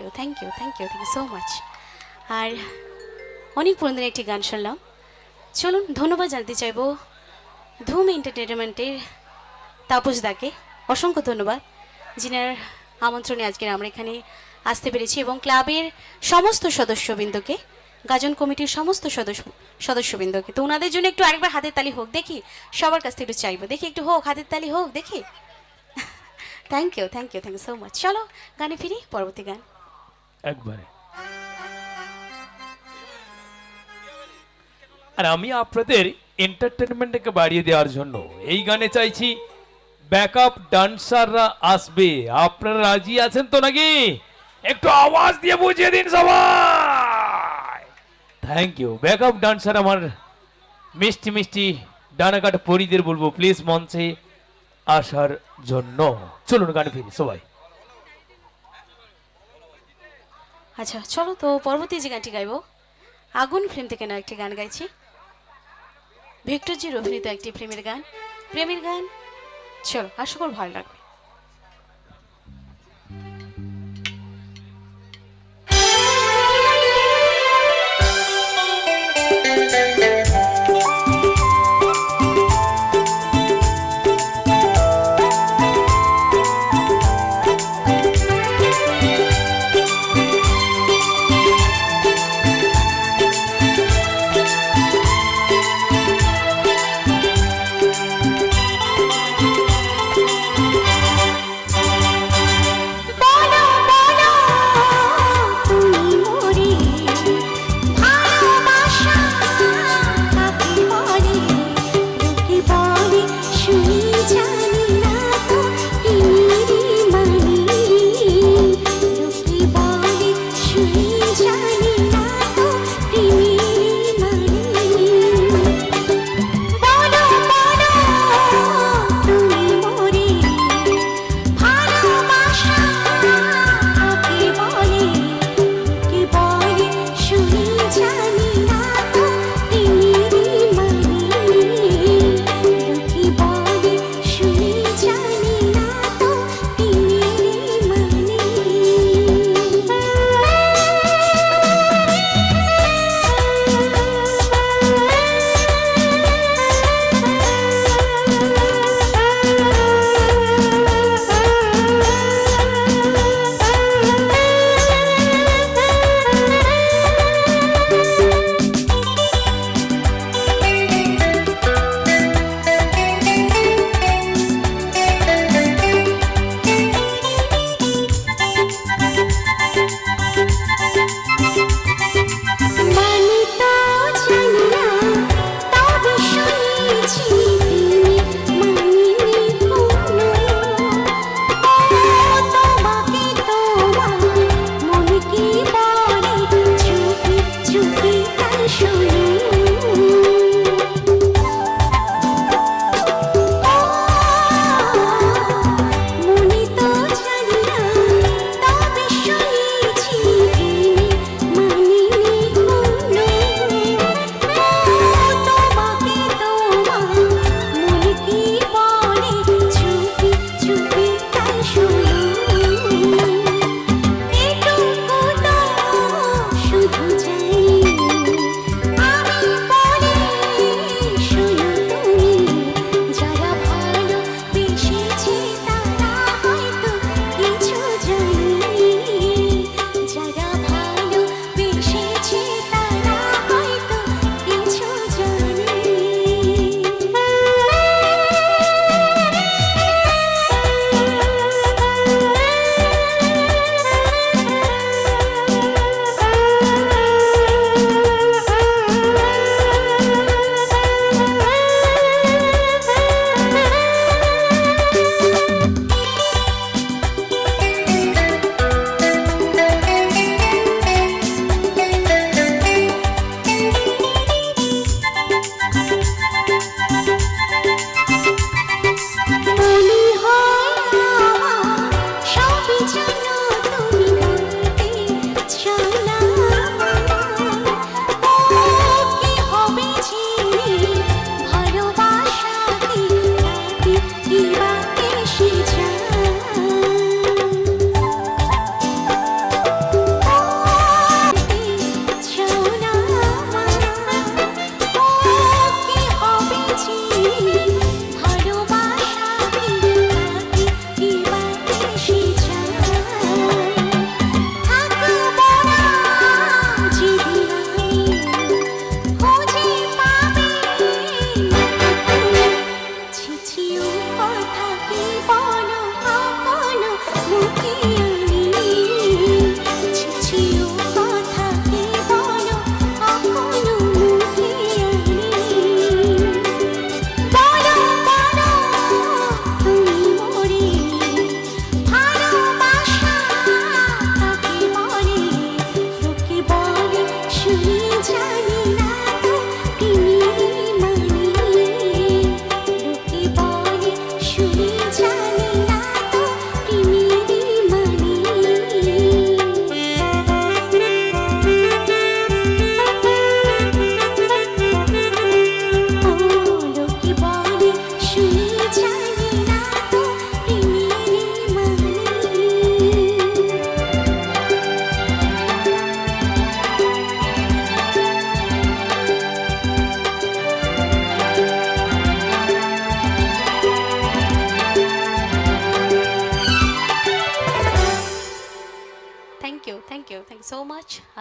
You thank you thank you thank you so much আর অনেক পুরনো একটি গান শুনলাম। চলুন, ধন্যবাদ জানতে চাইব ধুম এন্টারটেনমেন্টের তাপস দাকে। অসংখ্য ধন্যবাদ, যিনার আমন্ত্রণে আজকের আমরা এখানে আসতে পেরেছি এবং ক্লাবের সমস্ত সদস্যবৃন্দকে, গাজন কমিটির সমস্ত সদস্য, সদস্যবৃন্দকে। তো ওনাদের জন্য একটু আরেকবার হাতের তালি হোক, দেখি সবার কাছ থেকে একটু চাইব। দেখি একটু হোক, হাতের তালি হোক, দেখি। Thank you thank you thank you so much চলো, গানে ফিরি, পরবর্তী গান। একবারে। আর আমি আপনাদের এন্টারটেনমেন্টকে বাড়িয়ে দেওয়ার জন্য এই গানে চাইছি ব্যাকআপ ডান্সাররা আসবে। আপনারা রাজি আছেন তো নাকি? একটু আওয়াজ দিয়ে বুঝিয়ে দিন সবাই। থ্যাংক ইউ ব্যাকআপ ডান্সার আমার মিষ্টি মিষ্টি ডানাকাট পরিদের বলব প্লিজ মঞ্চে আসার জন্য। চলুন গান ফিরি, সবাই। আচ্ছা চলো তো পরবর্তী যে গানটি গাইব। আগুন ফিল্ম থেকে না একটি গান গাইছি। ভিক্টরজির অভিনীত একটি প্রেমের গান। প্রেমের গান। চলো, আশা করি ভালো লাগবে।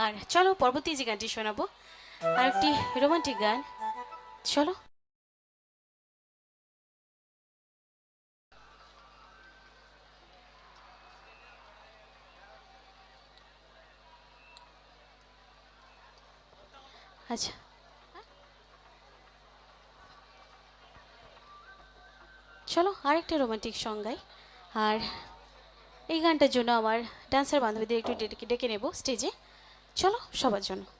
আর চলো পরবর্তী যে গানটি শোনাবো আর একটি রোমান্টিক গান। চলো। আচ্ছা। চলো, আরেকটা রোমান্টিক সংজ্ঞায় আর এই গানটার জন্য আমার ডান্সার বান্ধবীদের একটু ডেকে নেব স্টেজে চলো সবার জন্য।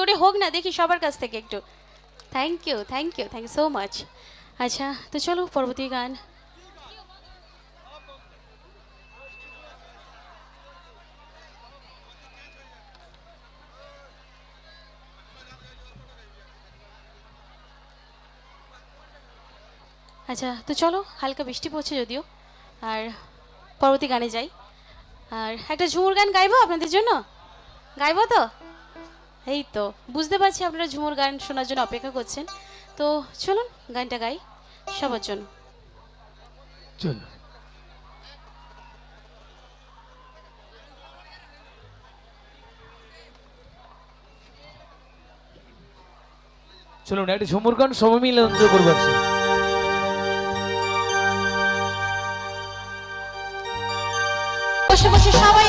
করে হোক না, দেখি সবার কাছ থেকে একটু। Thank you thank you thank you so much আচ্ছা তো চলো পরবর্তী গান। আচ্ছা তো চলো, হালকা বৃষ্টি পড়ছে যদিও। আর পরবর্তী গানে যাই। আর একটা ঝুমুর গান গাইবো আপনাদের জন্য? গাইবো তো? এই তো বুঝতে পারছি আপনারা ঝুমুর গান শোনার জন্য অপেক্ষা করছেন। তো চলুন গানটা গাই সবার জন্য। চলো চলুন একটা ঝুমুর গান সবাই মিলে এনজয় করব বসে বসে সবাই